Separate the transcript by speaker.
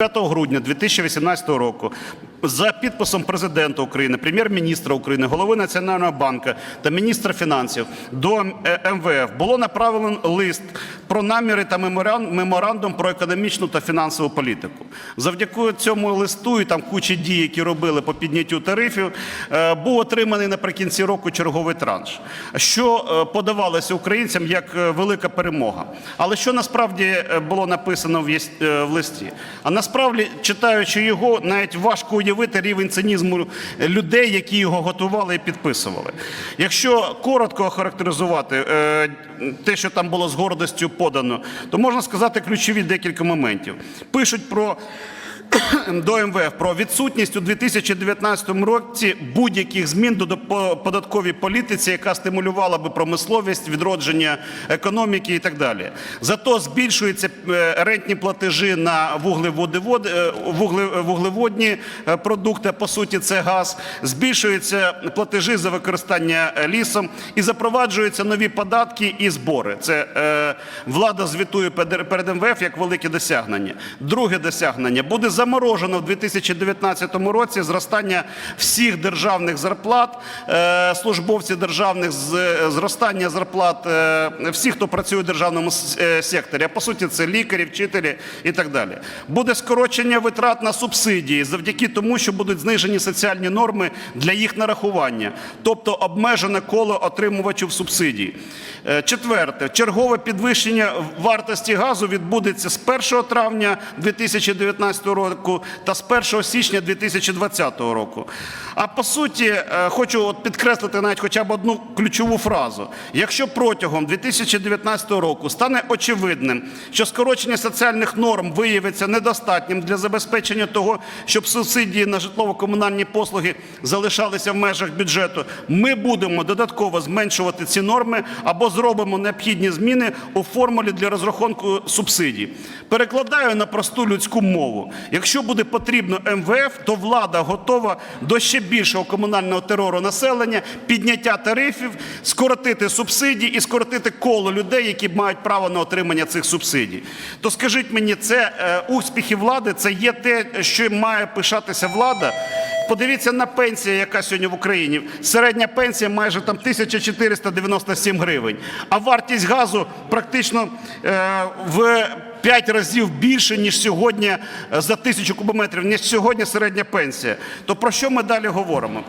Speaker 1: 5 грудня 2018 року за підписом президента України, прем'єр-міністра України, голови Національного банку та міністра фінансів до е, МВФ було направлено лист про наміри та меморандум про економічну та фінансову політику. Завдяки цьому листу і там кучі дій, які робили по підняттю тарифів, е, був отриманий наприкінці року черговий транш, що е, подавалося українцям як велика перемога. Але що насправді було написано в листі? А насправді, читаючи його, навіть важко уявити рівень цинізму людей, які його готували і підписували. Якщо коротко охарактеризувати е, те, що там було з гордостю подано, то можна сказати ключові декілька моментів. Пишуть про до МВФ про відсутність у 2019 році будь-яких змін до по- податковій політиці, яка стимулювала би промисловість, відродження економіки і так далі. Зато збільшуються е, рентні платежі на е, вугле- вуглеводні е, продукти, по суті, це газ, збільшуються платежі за використання лісом і запроваджуються нові податки і збори. Це влада звітує перед МВФ як велике досягнення. Друге досягнення буде заморожено в 2019 році зростання всіх державних зарплат, е, службовців державних е, зростання зарплат е, всіх, хто працює в державному секторі. А по суті, це лікарі, вчителі і так далі. Буде скорочення витрат на субсидії завдяки тому, що будуть знижені соціальні норми для їх нарахування, тобто обмежене коло отримувачів субсидій. Четверте, чергове підвищення вартості газу відбудеться з 1 травня 2019 року та з 1 січня 2020 року. А по суті, е, хочу от підкреслити навіть хоча б одну ключову фразу. Якщо протягом 2019 року стане очевидним, що скорочення соціальних норм виявиться недостатнім для забезпечення того, щоб субсидії на житлово-комунальні послуги залишалися в межах бюджету, ми будемо додатково зменшувати ці норми або зробимо необхідні зміни у формулі для розрахунку субсидій. Перекладаю на просту людську мову. Якщо буде потрібно МВФ, то влада готова до ще більшого комунального терору населення, підняття тарифів, скоротити субсидії і скоротити коло людей, які мають право на отримання цих субсидій. То скажіть мені, це е, успіхи влади, це є те, що має пишатися влада. Подивіться на пенсію, яка сьогодні в Україні. Середня пенсія майже там 1497 гривень, а вартість газу практично е, в 5 разів більше, ніж сьогодні е, за тисячу кубометрів, ніж сьогодні середня пенсія. То про що ми далі говоримо?